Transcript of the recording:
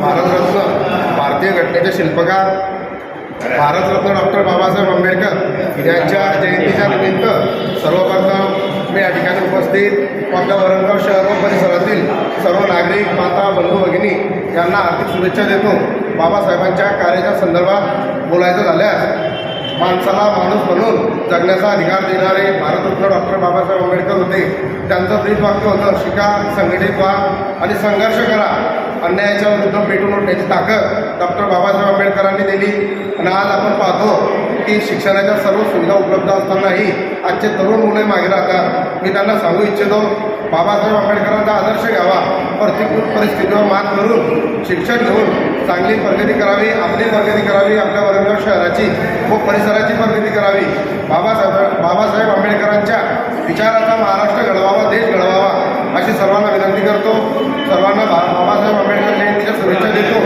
भारतरत्न भारतीय घटनेचे शिल्पकार भारतरत्न डॉक्टर बाबासाहेब आंबेडकर यांच्या जयंतीच्या निमित्त सर्वप्रथम मी या ठिकाणी उपस्थित. आपल्या वरणगाव शहर व परिसरातील सर्व नागरिक माता बंधू भगिनी यांना हार्दिक शुभेच्छा देतो. बाबासाहेबांच्या कार्याच्या संदर्भात बोलायचं झाल्यास माणसाला माणूस म्हणून जगण्याचा अधिकार देणारे भारतरत्न डॉक्टर बाबासाहेब आंबेडकर होते. त्यांचं ब्रीद वाक्य होतं शिका संघटित व्हा आणि संघर्ष करा. अन्यायाच्या विरुद्ध पेटून उठण्याची ताकद डॉक्टर बाबासाहेब आंबेडकरांनी दिली. आणि आज आपण पाहतो की शिक्षणाच्या सर्व सुविधा उपलब्ध असतानाही आजचे तरुण मुले मागे राहतात. मी त्यांना सांगू इच्छितो बाबासाहेब आंबेडकरांचा आदर्श घ्यावा. प्रतिकूल परिस्थितीवर मात करून शिक्षण घेऊन चांगली प्रगती करावी आपली प्रगती करावी आपल्या वरगाव शहराची व परिसराची प्रगती करावी. बाबासाहेब बाबासाहेब आंबेडकरांच्या विचाराचा महाराष्ट्र घडवावा देश घडवावा अशी सर्वांना विनंती करतो. सर्वांना बा बाबासाहेब